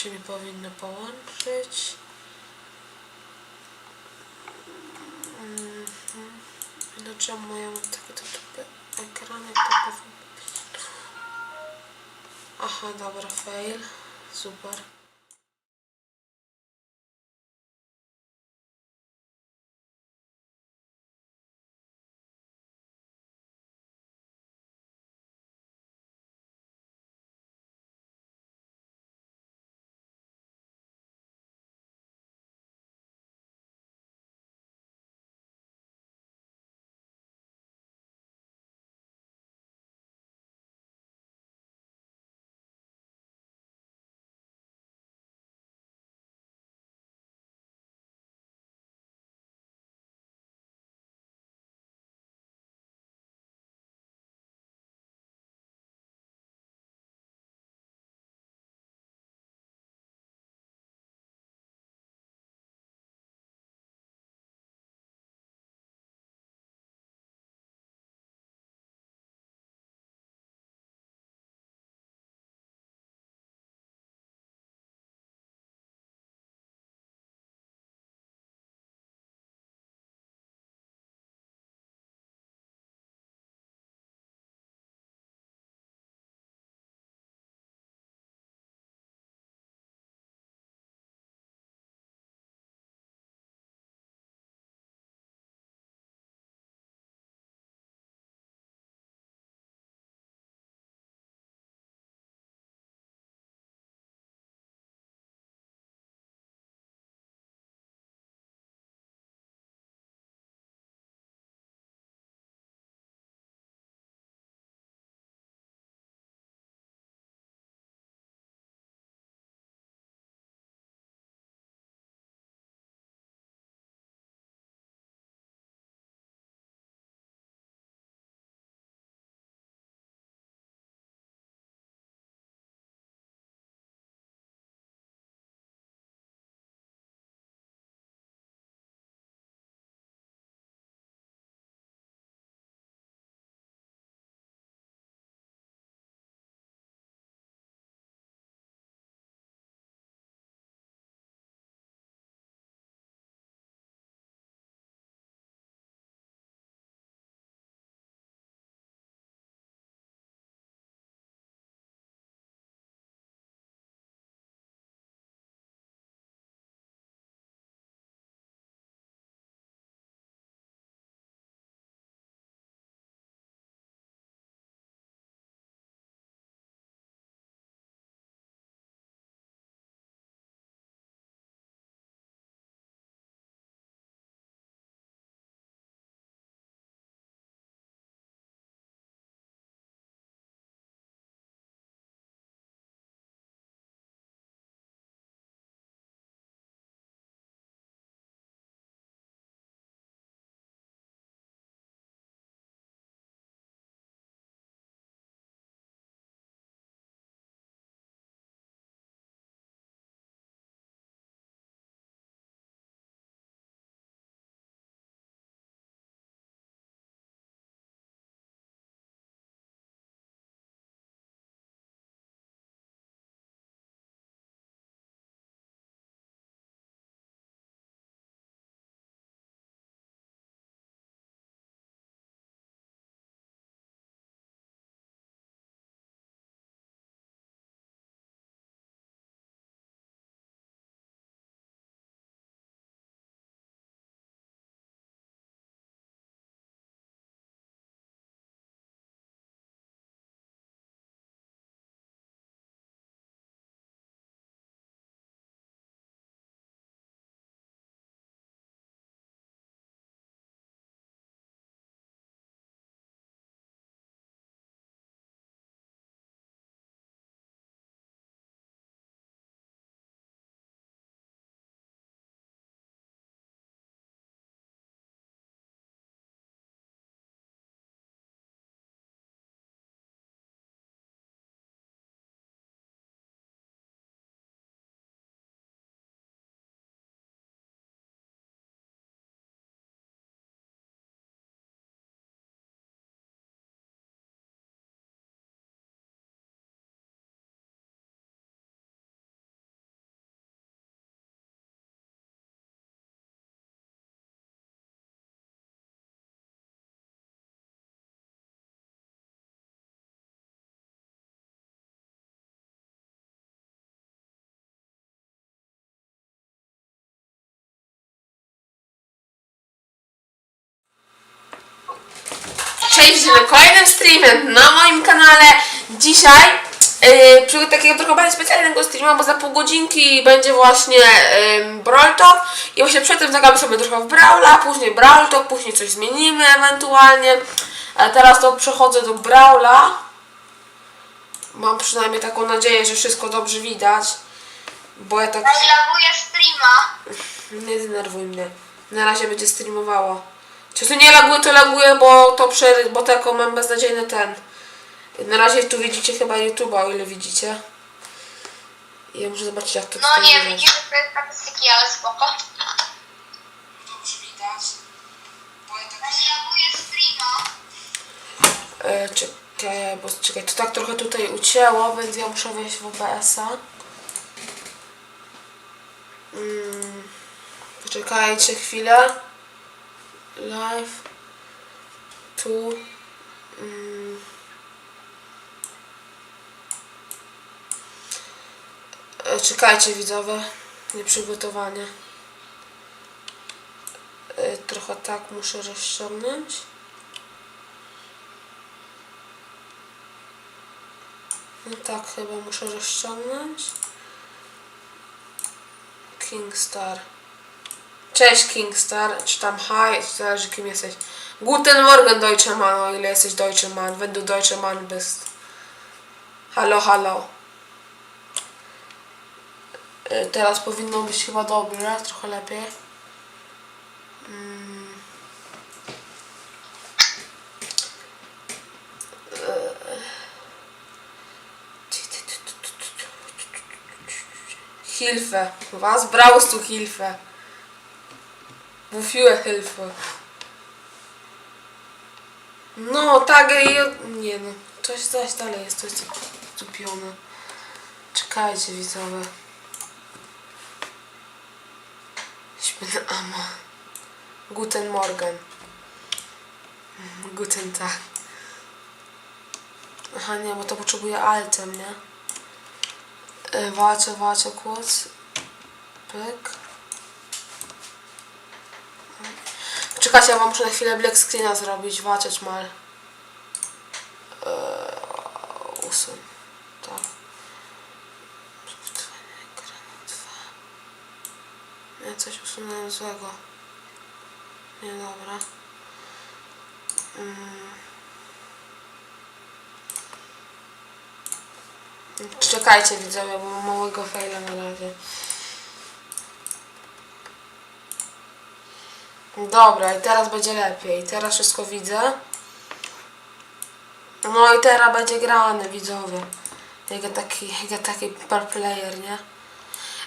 się mi powinno połączyć. Mhm. No czemu takie to tupy ekrany, to powinno być. Aha, dobra, fail. Super. Cześć, widzimy kolejnym streamem na moim kanale. Dzisiaj yy, przygotuję takiego trochę bardziej specjalnego streama, bo za pół godzinki będzie właśnie yy, Brawl Talk i właśnie przed tym zagramy sobie trochę w Brawla, później Brawl Talk, później coś zmienimy ewentualnie. Ale teraz to przechodzę do Brawla. Mam przynajmniej taką nadzieję, że wszystko dobrze widać, bo ja tak... Ej, laguję streama. Nie denerwuj mnie. Na razie będzie streamowało. Czy to nie laguje, to laguje, bo to prze, bo taką mam beznadziejny ten. Na razie tu widzicie chyba YouTube'a, o ile widzicie. Ja muszę zobaczyć jak to No tutaj nie, widać. widzimy te statystyki, ale spoko. Dobrze widać. Bo ja tak... Ej, laguję streama. E, czekaj, bo czekaj, to tak trochę tutaj ucięło, więc ja muszę wejść w OBS-a. Mm, poczekajcie chwilę. Live. Tu. Mm. E, czekajcie widzowie. Nieprzygotowanie. E, trochę tak muszę rozciągnąć. No tak, chyba muszę rozciągnąć. Kingstar. Cześć Kingstar, czy tam hi, zależy kim jesteś. Guten Morgen Deutscher Mann, o ile jesteś Deutscher Mann, wenn du Deutscher Mann bist. Halo, halo. Y, Teraz powinno być chyba dobrze, trochę lepiej. Mm. Hilfe. Was brauchst du Hilfe? Wofür Hilfe? No, tak, i- nie no. Coś zaś dalej jest, to jest zupione. Czekajcie, widzowie. Śpię ama. Guten Morgen. Guten Tag. Aha, nie, bo to potrzebuje altem, nie? Äh, warte, warte kurz. Czekajcie, ja wam muszę na chwilę black screena zrobić. Waciać mal. Eee, usun. Tak. Nie, coś usunąłem złego. Nie, dobra. Mm. Czekajcie widzowie, bo małego faila na razie. Dobra, i teraz będzie lepiej. Teraz wszystko widzę. No i teraz będzie grane, widzowie. Jak taki, jak taki par player, nie?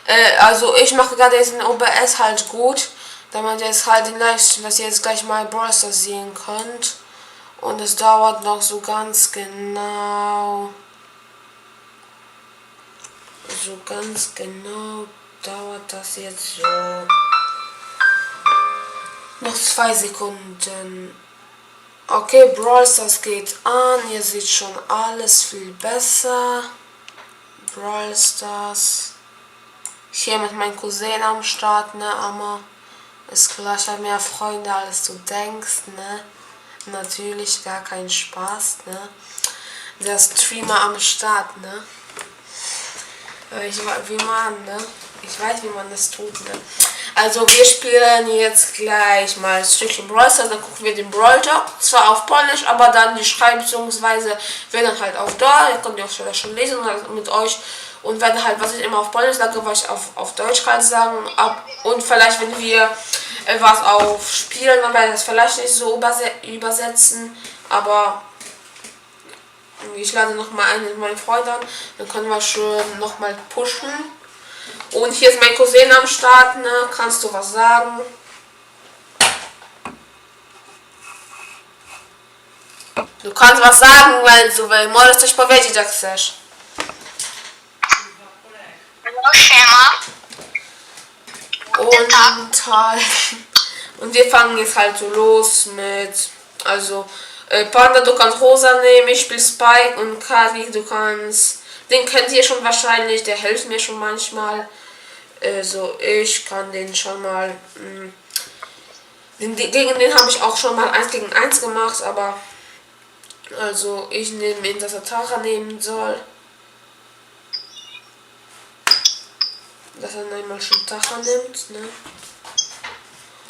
Äh, also ich mache gerade jetzt ein OBS halt gut, damit ihr es halt Livestream, dass ihr jetzt gleich mal Browser sehen könnt. Und es dauert noch so ganz genau. So ganz genau dauert das jetzt so. Noch zwei Sekunden. Okay, Brawl Stars geht an. Ihr seht schon alles viel besser. Brawl Stars. Hier mit meinem Cousin am Start, ne, aber ist klar, ich habe mehr Freunde als du denkst, ne. Natürlich gar kein Spaß, ne. Der Streamer am Start, ne. Aber Ich wie man, ne? Ich weiß, wie man das tut, ne? Also wir spielen jetzt gleich mal ein Stückchen Brawl Stars, dann gucken wir den Brawl Talk. Zwar auf Polnisch, aber dann die Schreibungsweise wird dann halt auf Deutsch. Ihr könnt ihr auch schon, schon lesen halt mit euch. Und wenn halt, was ich immer auf Polnisch sage, was ich auf, auf Deutsch kann sagen. Ab, und vielleicht, wenn wir äh, was auf Spielen, dann werde ich das vielleicht nicht so überse übersetzen. Aber ich lade noch mal einen mit meinen Freunden an, dann können wir schön noch mal pushen. Und hier ist mein Cousin am Start, ne? Kannst du was sagen? Du kannst was sagen, wenn du willst. Możesz coś powiedzieć, jak chcesz. No siema. Und halt. Und wir fangen jetzt halt so los mit. Also, äh, Panda, du kannst Rosa nehmen, ich spiele Spike und Kali, du kannst. Den kennt ihr schon wahrscheinlich, der hilft mir schon manchmal. Also, ich kann den schon mal. Mh, den, gegen den habe ich auch schon mal 1 gegen 1 gemacht, aber Also ich nehme ihn, dass er Tara nehmen soll. Dass er einmal schon Tara nimmt, ne?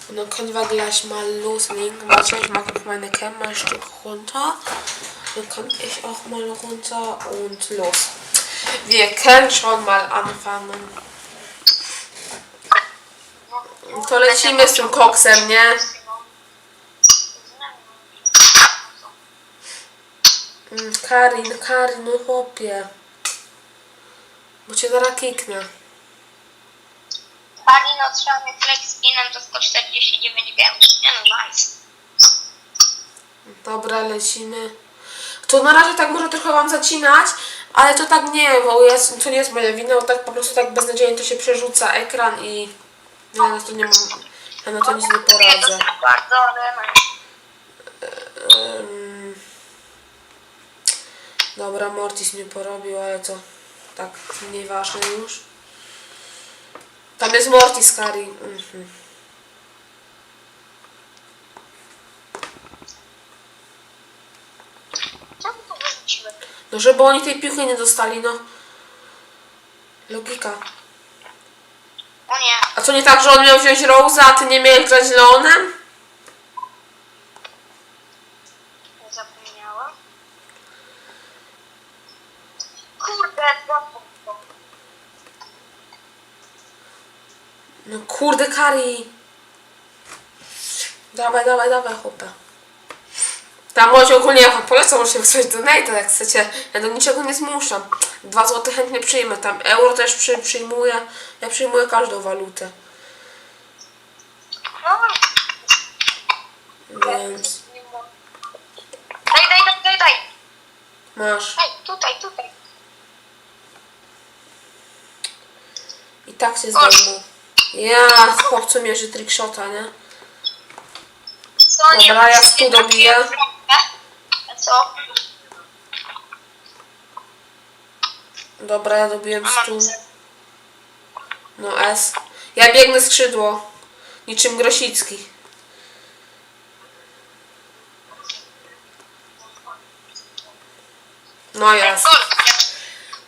Und dann können wir gleich mal loslegen. Warte, ich mache meine Cam mal ein Stück runter. Dann kann ich auch mal runter und los. Wir können schon mal anfangen. To lecimy z tym koksem, nie? Mm, Karin, Karin, no chłopie. Bo cię zaraz kiknę. Pani trzeba mnie flex spinem to 149 gemów. Nie no, nice. Dobra, lecimy. To na razie tak może trochę wam zacinać, ale to tak nie, bo jest, to nie jest moja wina, bo tak po prostu tak beznadziejnie to się przerzuca ekran i ja na to nie mam, ja na to nic nie poradzę. bardzo, ale no. Dobra, Mortis mnie porobił, ale to tak nieważne już. Tam jest Mortis, Kari. Mhm. Co my tu wyrzuciły? No żeby oni tej piłki nie dostali, no. Logika. O nie. A co nie tak, że on miał wziąć Rose'a, a ty nie miałeś grać Leonem? Zapomniałam. Kurde, zapomniałam. No kurde, Kari. Dawaj, dawaj, dawaj, chłopie. Tam może ogólnie ja wam polecam, możecie wysłać donate, jak chcecie. Ja do niczego nie zmuszam. Dwa złote chętnie przyjmę. Tam euro też przy, przyjmuję. Ja przyjmuję każdą walutę. No, Więc Daj, daj, daj, daj, daj. masz. Daj, tutaj, tutaj. I tak się zdejmą. Ja, chłopcu mierzy trickshota, nie? Co, Dobra, ja stu dobiję. trafiłem w bramkę? A co? Dobra, ja dobiłem A mam stu. C. No S. Ja biegnę skrzydło. Niczym Grosicki. No jest.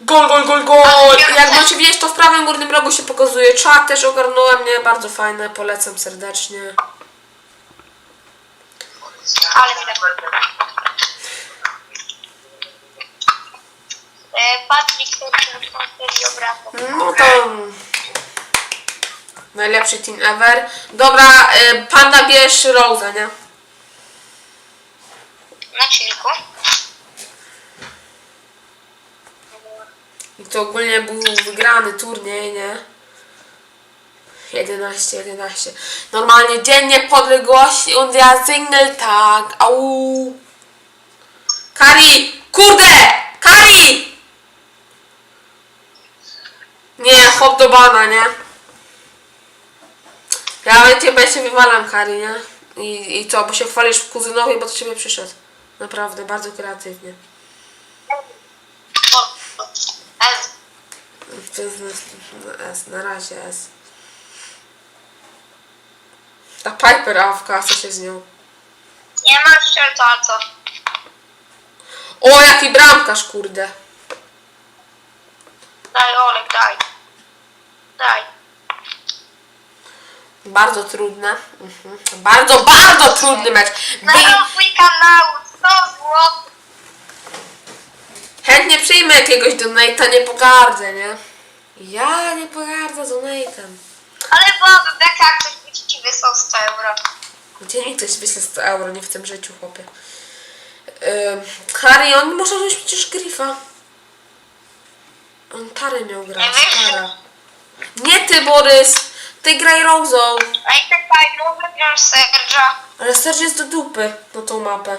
Gol. Gol, gol, gol, gol! Jak macie widzieć, to w prawym górnym rogu się pokazuje czat. Też ogarnąłem, nie? Bardzo fajne, polecam serdecznie. Ale widać. E, Patryk, to jest serio. No to... Najlepszy team ever. Dobra, y, panda bierz Rosa, nie? Na chillku. I to ogólnie był wygrany turniej, nie? 11, 11. Normalnie dziennie podległości und ja single tak. Au. Kari! Kurde! Kari! Nie, hop do bana, nie? Ja ciebie się wywalam, Kari, nie? I, I co, bo się chwalisz kuzynowi, bo do ciebie przyszedł. Naprawdę, bardzo kreatywnie. O, S. Business S, na razie S. Ta Piper AFK, co się z nią? Nie ma strzelca, co? O, jaki bramkarz, kurde. Daj, Olek, daj. Daj. Bardzo trudne. Mhm. Bardzo, bardzo trudny mecz. Na Bi- rozwój kanału, 100 zł. Chętnie przyjmę jakiegoś donate'a, nie pogardzę, nie? Ja nie pogardzę donate'em. Ale byłaby beka, jak ktoś by ci wysłał 100 euro. Gdzie mi ktoś wyśle 100 euro, nie w tym życiu, chłopie. Ym, Harry, on może wziąć przecież Grifa. On Tarę miał grać? Tara. Nie ty, Borys! Ty graj. A i czekaj, mogę wziąć Serge'a. Ale Serge jest do dupy na tą mapę.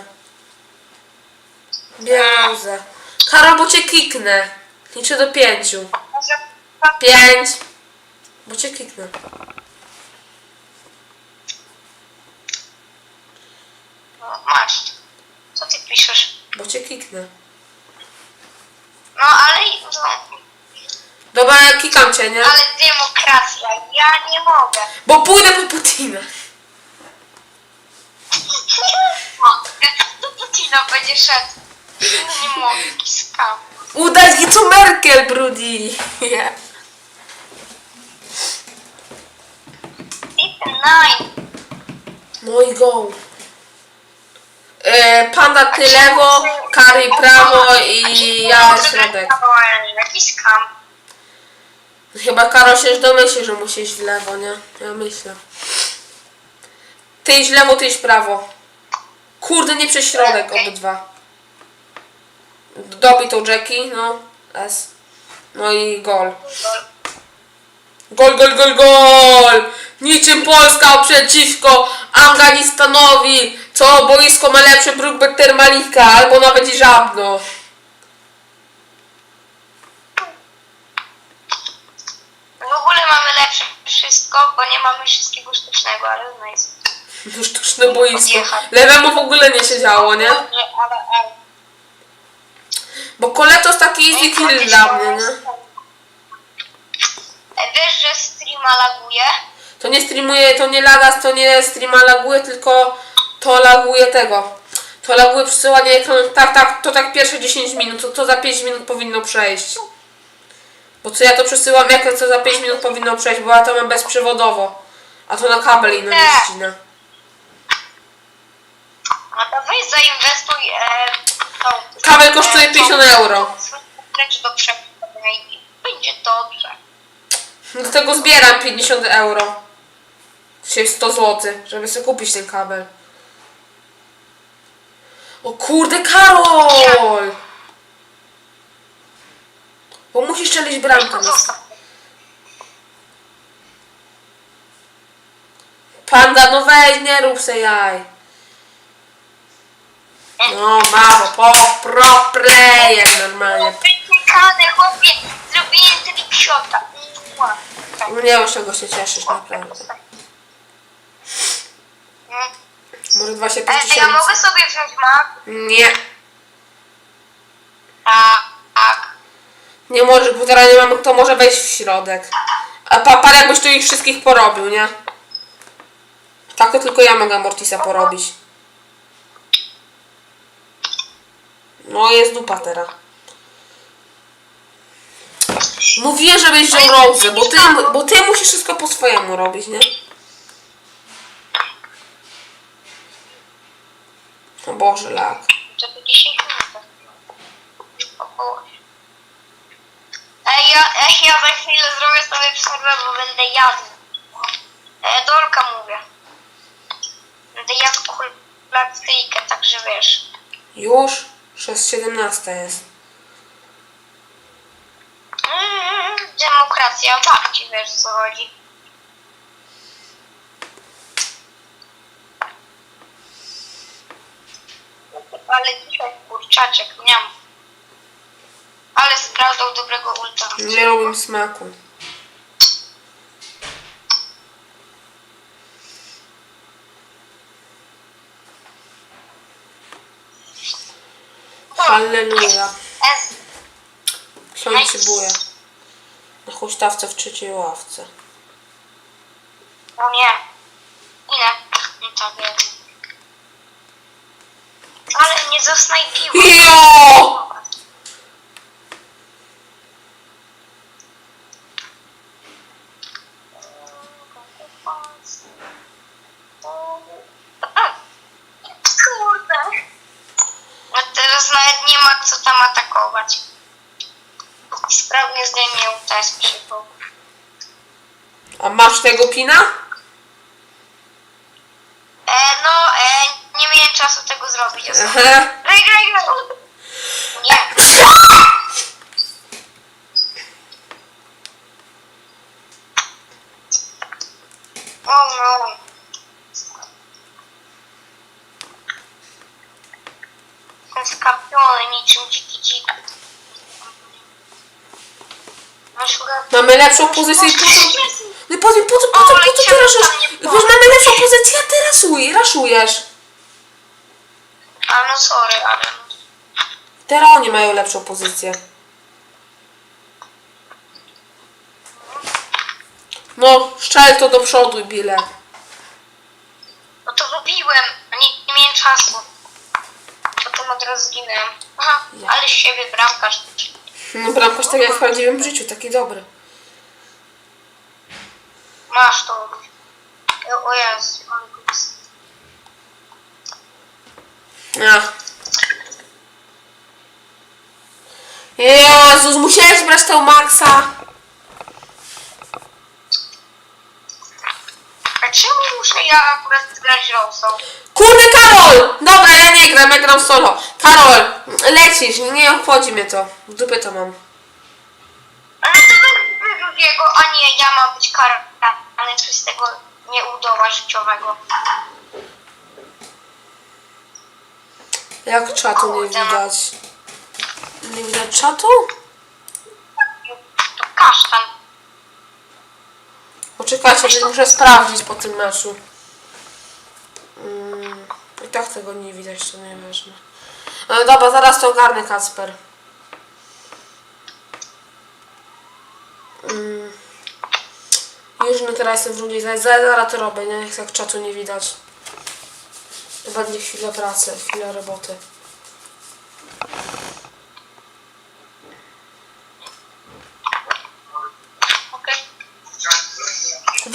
Bierę Rozę. Karol, bo cię kiknę. Liczę do pięciu. Może Pięć. Bo cię kiknę. No, masz. Co ty piszesz? Bo cię kiknę. No, ale... No, Dobra, ja kikam cię, nie? ale demokracja, ja nie mogę. Bo pójdę po Putina. Nie mogę. Tina będzie szedł. No nie mogę, jaki skam. Udać ci co Merkel, Brudi. Yeah. Ethan, nine. No i go. E, panda ty lewo, Kari prawo i ja środek. Jaki skam. Chyba Karol się już domyśli, że musi iść w lewo, nie? Ja myślę. Ty iść w lewo, ty iść w prawo. Kurde, nie przez środek obydwa. Dobij tą Jackie, no. S. No i gol. Gol, gol, gol, gol! Niczym Polska przeciwko Afganistanowi, co boisko ma lepszy próg termalika, albo nawet i żabno. W ogóle mamy lepsze wszystko, bo nie mamy wszystkiego sztucznego, ale nice. To sztuczne boisko. Lewemu w ogóle nie się działo, nie? Bo Koletos taki easy kill dla mnie, nie? E, Wiesz, że streama laguje? To nie streamuje, to nie lagas, to nie streama laguje, tylko to laguje tego. To laguje przesyłanie ekranu. Tak, tak, to tak pierwsze 10 minut, to, to za 5 minut powinno przejść. Bo co ja to przesyłam ekran, co za 5 minut powinno przejść, bo ja to mam bezprzewodowo. A to na kabel inny nie ścinę. A to weź zainwestuj e, tą... Kabel kosztuje e, tą- 50 euro. Wręcz do przebudowania i będzie dobrze. Do tego zbieram 50 euro. Czyli 100 zł, żeby sobie kupić ten kabel. O kurde, Karol! Bo musisz strzelić bramkę. No. Zostaw. Panda, no weź, nie rób se jaj. No, mało, po, pro player normalnie. Wytykane, chłopie, zrobiłem. Tak. No nie wiem, z czego się cieszysz, naprawdę. Może 25 E, ja tysięcy? mogę sobie wziąć mak? Nie, Tak. tak. Nie możesz, bo teraz nie mamy kto może wejść w środek. A pa, parę jakbyś tu ich wszystkich porobił, nie? Tak to tylko ja mogę Mortisa porobić. No jest dupa teraz. Mówię, żebyś wziął Rose, bo ty, bo ty musisz wszystko po swojemu robić, nie? O Boże, lak. To po 10 minut. Około. Ej, ja, ej, ja za chwilę zrobię sobie przerwę, bo będę jadł. E, Dolka mówię. Będę jadł kulacyjkę, także wiesz. Już? 6.17 jest. Mm, demokracja babci, wiesz co chodzi. Ale dzisiaj kurczaczek, miam. Ale sprawdzał dobrego ulta. Nie robię smaku. Halleluja. Ksiądz szybuje. Na huśtawce w trzeciej ławce. O nie. Ile? No to wiem. Ale nie zasnajpiło. Jo! Kurde. A teraz nawet nie ma co tam atakować. Sprawnie zdejmie UTS przypał. A masz tego pina? E, no, e, nie miałem czasu tego zrobić. Graj, graj, graj. Nie. O no. Ten dzik. Chyba- Mamy lepszą pozycję i po co... No po, po, co- po, co- po co ty raszujesz? Już mamy lepszą pozycję, a ty rasuj, raszujesz. A no sorry, ale... Teraz oni mają lepszą pozycję. No, szczel to do przodu, Bile. No to robiłem, nie, nie miałem czasu. To Od razu zginęłam. Aha, ale z siebie bramkarz. No bramkarz tak jak w prawdziwym życiu, taki dobry. Masz to. O Jezu. Ach. Jezus, musiałeś brać tą Maxa. A czemu muszę ja akurat grać Rosą? Kurde, Karol! Dobra, ja nie gram, ja gram solo. Karol, lecisz, nie obchodzi mnie to. W dupie to mam. Ale to wy drugiego, a nie ja mam być karany przez tego nieudoła życiowego. Jak czatu nie widać? Nie widać czatu? To kasztan. Poczekajcie, że muszę sprawdzić po tym meczu. Tak tego nie widać, to nieważne. No dobra, zaraz to ogarnę, Kacper. Mm. Już no teraz jestem w drugiej, zaraz, zaraz to robię, nie? Jak czatu nie widać. Będzie chwilę pracy, chwilę roboty. Okej.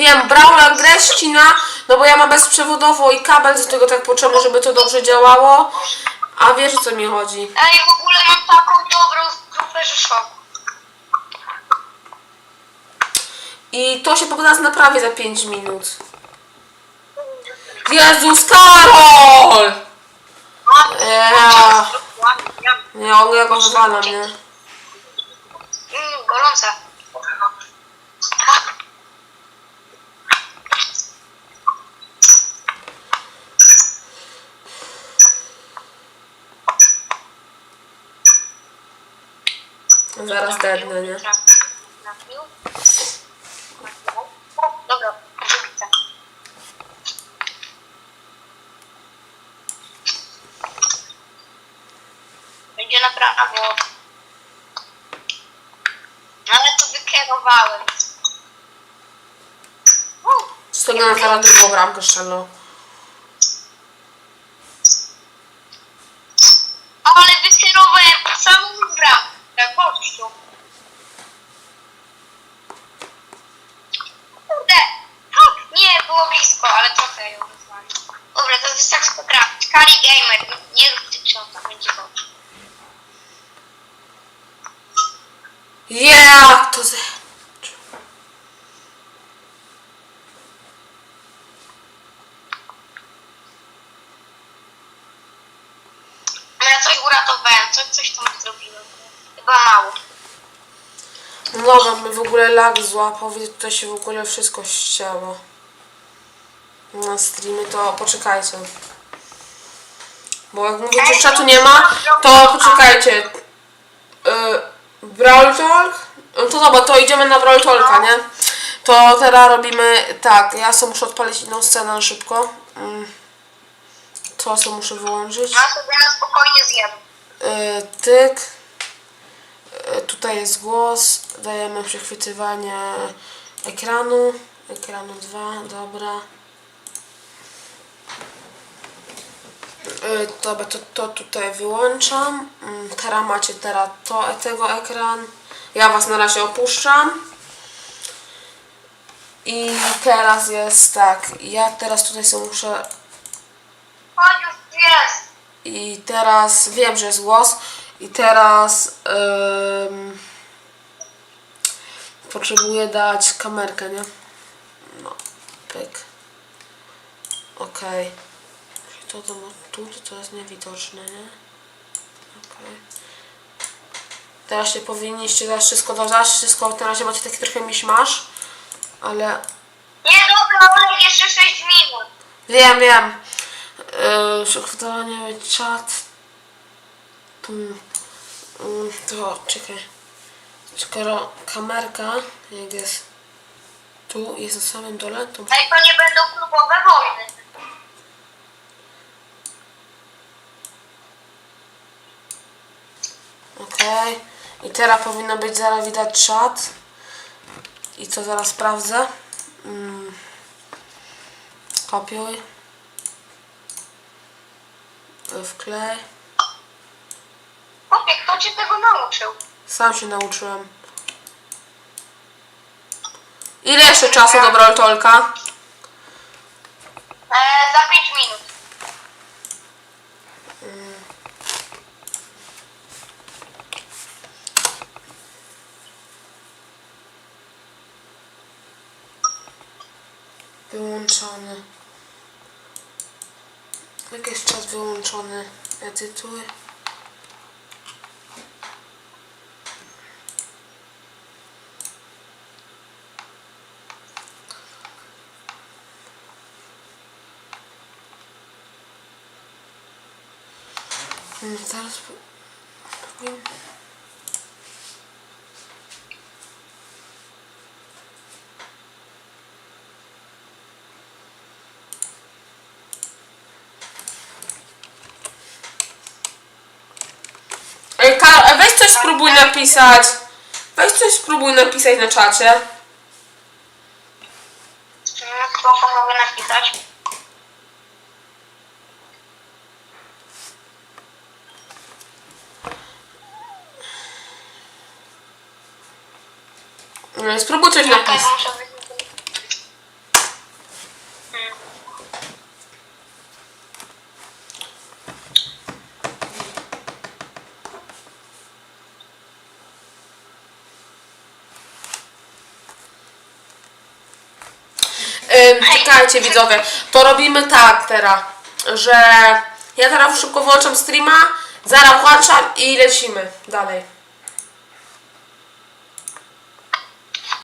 Wiem, Brawler grę ścina, no bo ja mam bezprzewodowo i kabel do tego tak potrzebny, żeby to dobrze działało. A wiesz o co mi chodzi. Ej, w ogóle mam taką dobrą grupę, że szok. I to się po nas naprawi za 5 minut. Jezus, Karol! Ja. Nie, on go wywalam, nie? Mm, gorące. Zaraz dednę, nie? Dobra. Będzie na prawo. Ale to wykierowałem. Z tego na drugą bramkę strzelną. Ale wykierowałem samą bramkę. Gościu. Kurde. Tak, nie, było blisko, ale trochę ją wyzwali. Dobra, to jest tak Kali Gamer, nie dotyczy on tam będzie dobrze. Jak to ze... No ja coś uratowałem, coś, coś tam zrobiłem. Chyba mało. No dobra, mnie w ogóle lag złapał, widzę tutaj się w ogóle wszystko ścięło. Na streamy to poczekajcie. Bo jak mówicie, że czatu nie ma, to poczekajcie. Yy, Brawl Talk? No to dobra, to idziemy na Brawl Talka, nie? To teraz robimy tak, ja sobie muszę odpalić inną scenę na szybko. Mm. To sobie muszę wyłączyć. Ja sobie na spokojnie zjem. Y, tyk. Y, Tutaj jest głos. Dajemy przechwytywanie ekranu. Ekranu 2, dobra. Y, Dobra, to, to tutaj wyłączam. Mm, Teraz macie teraz to, tego ekran. Ja Was na razie opuszczam. I teraz jest tak. Ja teraz tutaj sobie muszę Chodź już jest. I teraz wiem, że jest głos. I teraz ym, potrzebuję dać kamerkę, nie? No, pyk. Okej. Okay. To, to tu, to, to jest niewidoczne, nie? Okej. Teraz się powinniście zaraz wszystko dodać, wszystko razie macie taki trochę miszmasz, ale Nie, dobra, ale jeszcze 6 minut. Wiem, wiem. Yy, Przechwytywanie, czat. Mm, mm, to czekaj. Skoro kamerka, jak jest tu, jest na samym dole, to Ej, to nie będą klubowe wojny. Okej. I teraz powinno być zaraz widać czat. I co zaraz sprawdzę. Mm. Kopiuj. Wklej. Chłopie, kto cię tego nauczył? Sam się nauczyłem. Ile jeszcze czasu do Broltolka? E, za 5 minut. Wyłączony. Jakiś czas wyłączony. Edytuj. Hmm, Ej, Karol, weź coś spróbuj napisać. Weź coś spróbuj napisać na czacie. Spoko, mogę napisać. Ej, Spróbuj coś napisać. muszę. Mm. Ym, czekajcie widzowie, to robimy tak teraz, że ja teraz szybko włączam streama, zaraz włączam i lecimy dalej.